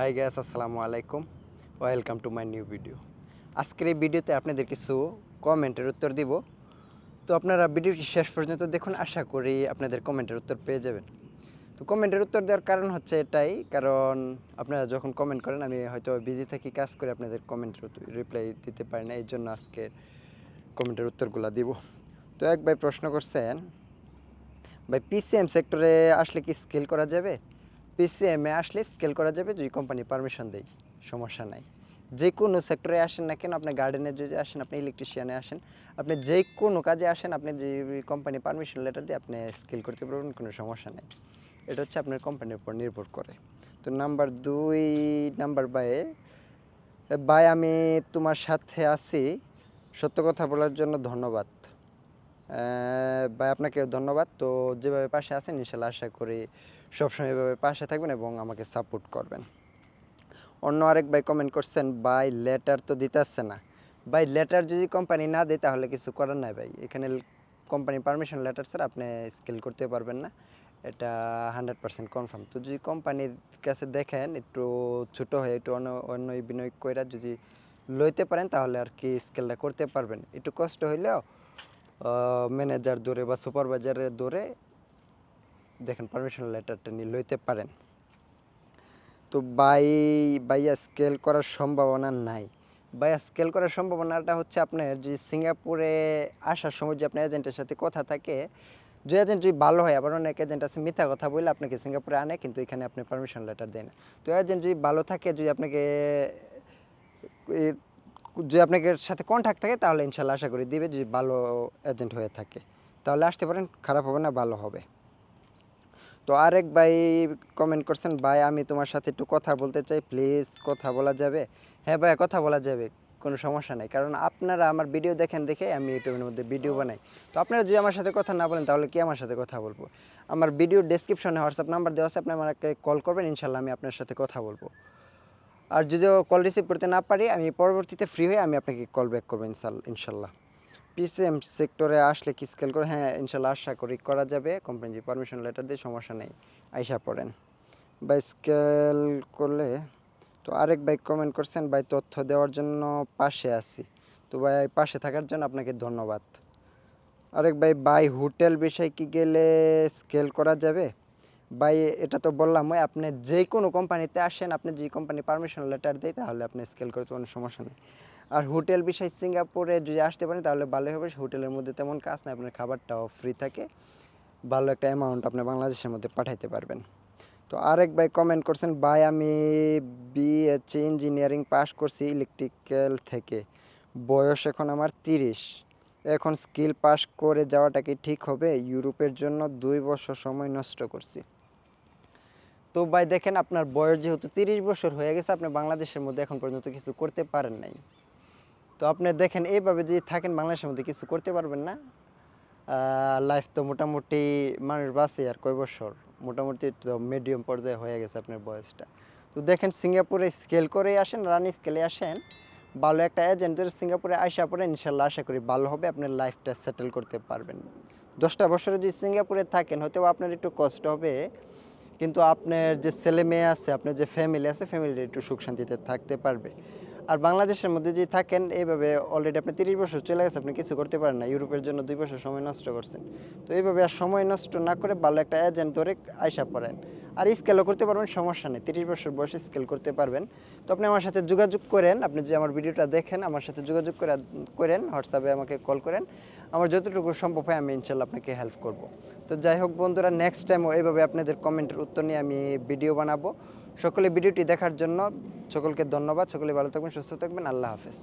High guys আসসালামু আলাইকুম welcome to my new video আজকের এই ভিডিওতে আপনাদের কিছু কমেন্টের উত্তর দিব। তো আপনারা ভিডিওটি শেষ পর্যন্ত দেখুন, আশা করি আপনাদের কমেন্টের উত্তর পেয়ে যাবেন। তো কমেন্টের উত্তর দেওয়ার কারণ হচ্ছে এটাই, কারণ আপনারা যখন কমেন্ট করেন, আমি হয়তো বিজি থাকি, কাজ করে আপনাদের কমেন্টের রিপ্লাই দিতে পারি না এই জন্য আজকের কমেন্টের উত্তরগুলো দিব। তো এক ভাই প্রশ্ন করছেন, ভাই পিসিএম সেক্টরে আসলে কি স্কেল করা যাবে? পিসিএমে আসলে স্কেল করা যাবে যদি কোম্পানি পারমিশন দেয়, সমস্যা নাই। যে কোনো সেক্টরে আসেন না কেন, আপনি গার্ডেনে যদি আসেন, আপনি ইলেকট্রিশিয়ানে আসেন, আপনি যে কোনো কাজে আসেন, আপনি যে কোম্পানি পারমিশন লেটার দিয়ে আপনি স্কেল করতে পারবেন, কোনো সমস্যা নেই। এটা হচ্ছে আপনার কোম্পানির উপর নির্ভর করে। তো নাম্বার দুই নাম্বার বায়ে ভাই আমি তোমার সাথে আছি। সত্য কথা বলার জন্য ধন্যবাদ। ভাই আপনাকে ধন্যবাদ। তো যেভাবে পাশে আছেন, ইনশাল্লাহ আশা করি সবসময় এভাবে পাশে থাকবেন এবং আমাকে সাপোর্ট করবেন। অন্য আরেক ভাই কমেন্ট করছেন, ভাই লেটার তো দিতে আসছে না। ভাই লেটার যদি কোম্পানি না দেয়, তাহলে কিছু করার নাই ভাই। এখানে কোম্পানি পারমিশন লেটার স্যার আপনি স্কেল করতে পারবেন না। এটা হান্ড্রেড পার্সেন্ট কনফার্ম তো যদি কোম্পানির কাছে দেখেন, একটু ছোট হয়ে, একটু অন্য অন্য বিনয় কইরা যদি লইতে পারেন, তাহলে আর কি স্কেলটা করতে পারবেন। একটু কষ্ট হইলেও ম্যানেজার দৌড়ে বা সুপারভাইজারের দৌড়ে দেখেন পারমিশন লেটারটা নিয়ে লইতে পারেন। তো বাই বাইয়া স্কেল করার সম্ভাবনা নাই। বাইয়া স্কেল করার সম্ভাবনাটা হচ্ছে আপনার যদি সিঙ্গাপুরে আসার সময় যে আপনার এজেন্টের সাথে কথা থাকে, যে এজেন্ট যদি ভালো হয়, আবার অনেক এজেন্ট আছে মিথ্যা কথা বলে আপনাকে সিঙ্গাপুরে আনে, কিন্তু এখানে আপনি পারমিশন লেটার দেয় না। তো এজেন্ট যদি ভালো থাকে যদি আপনাকে যদি আপনাকে সাথে কন্ট্যাক্ট থাকে, তাহলে ইনশাল্লাহ আশা করি দিবে যদি ভালো এজেন্ট হয়ে থাকে। তাহলে আসতে পারেন, খারাপ হবে না, ভালো হবে। তো আরেক ভাই কমেন্ট করছেন, ভাই, আমি তোমার সাথে একটু কথা বলতে চাই প্লিজ কথা বলা যাবে? হ্যাঁ ভাই কথা বলা যাবে, কোনো সমস্যা নাই। কারণ আপনারা আমার ভিডিও দেখেন দেখে আমি ইউটিউবের মধ্যে ভিডিও বানাই। তো আপনারা যদি আমার সাথে কথা না বলেন, তাহলে কি আমার সাথে কথা বলব? আমার ভিডিও ডেসক্রিপশনে হোয়াটসঅ্যাপ নাম্বার দেওয়া আছে, আপনি আমাকে কল করবেন, ইনশাল্লাহ আমি আপনার সাথে কথা বলব। আর যদিও কল রিসিভ করতে না পারি, আমি পরবর্তীতে ফ্রি হয়ে আমি আপনাকে কল ব্যাক করব ইনশাল- ইনশাল্লাহ পিসিএম সেক্টরে আসলে কি স্কেল করে? হ্যাঁ ইনশাল্লাহ আশা করি করা যাবে। কোম্পানি পারমিশন লেটার দিয়ে সমস্যা নেই। আইসা পড়েন। বা স্কেল করলে তো আরেক ভাই কমেন্ট করছেন, ভাই, তথ্য দেওয়ার জন্য পাশে আছি। তো ভাই পাশে থাকার জন্য আপনাকে ধন্যবাদ। আরেক ভাই বাই হোটেল বিষয় কি গেলে স্কেল করা যাবে? ভাই, এটা তো বললাম আপনি যে কোনো কোম্পানিতে আসেন, আপনি যে কোম্পানি পারমিশন লেটার দেয়, তাহলে আপনি স্কেল করতে কোনো সমস্যা নেই। আর হোটেল বিষয়, সিঙ্গাপুরে যদি আসতে পারেন, তাহলে ভালোই হবে। হোটেলের মধ্যে তেমন কাজ নাই, আপনার খাবারটাও ফ্রি থাকে। ভালো একটা অ্যামাউন্ট আপনি বাংলাদেশের মধ্যে পাঠাইতে পারবেন। তো আরেক ভাই কমেন্ট করছেন, ভাই, আমি বিএসসি ইঞ্জিনিয়ারিং পাস করছি ইলেকট্রিক্যাল থেকে। বয়স এখন আমার তিরিশ। এখন স্কিল পাস করে যাওয়াটা কি ঠিক হবে? ইউরোপের জন্য দুই বছর সময় নষ্ট করছি। তো ভাই দেখেন আপনার বয়স যেহেতু তিরিশ বছর হয়ে গেছে, আপনি বাংলাদেশের মধ্যে এখন পর্যন্ত কিছু করতে পারেন নাই। তো আপনি দেখেন এইভাবে যদি থাকেন বাংলাদেশের মধ্যে কিছু করতে পারবেন না। লাইফ তো মোটামুটি মানুষ বাঁচে আর কয় বছর? মোটামুটি তো মিডিয়াম পর্যায়ে হয়ে গেছে আপনার বয়সটা। তো দেখেন সিঙ্গাপুরে স্কেল করে আসেন রানি স্কেলে আসেন, ভালো একটা এজেন্টের সিঙ্গাপুরে আসা পরে ইনশাল্লাহ আশা করি ভালো হবে, আপনার লাইফটা সেটেল করতে পারবেন। দশটা বছরে যদি সিঙ্গাপুরে থাকেন হয়তো আপনার একটু কষ্ট হবে। কিন্তু আপনার যে ছেলে মেয়ে আছে, আপনার যে ফ্যামিলি আছে ফ্যামিলিটা একটু সুখ শান্তিতে থাকতে পারবে। আর বাংলাদেশের মধ্যে যদি থাকেন, এইভাবে অলরেডি আপনি তিরিশ বছর চলে গেছে, আপনি কিছু করতে পারেন না। ইউরোপের জন্য দুই বছর সময় নষ্ট করছেন। তো এইভাবে আর সময় নষ্ট না করে ভালো একটা এজেন্ট ধরে আয়সা পড়েন। আর স্কেলও করতে পারবেন, সমস্যা নেই। তিরিশ বছর বয়সে স্কেল করতে পারবেন। তো আপনি আমার সাথে যোগাযোগ করেন, আপনি যদি আমার ভিডিওটা দেখেন, আমার সাথে যোগাযোগ করে, করেন হোয়াটসঅ্যাপে আমাকে কল করেন। আমার যতটুকু সম্ভব হয় আমি ইনশাল্লাহ আপনাকে হেল্প করব। তো যাই হোক বন্ধুরা নেক্সট টাইমও এইভাবে আপনাদের কমেন্টের উত্তর নিয়ে আমি ভিডিও বানাবো। সকলে ভিডিওটি দেখার জন্য সকলকে ধন্যবাদ। সকলে ভালো থাকবেন, সুস্থ থাকবেন। আল্লাহ হাফেজ।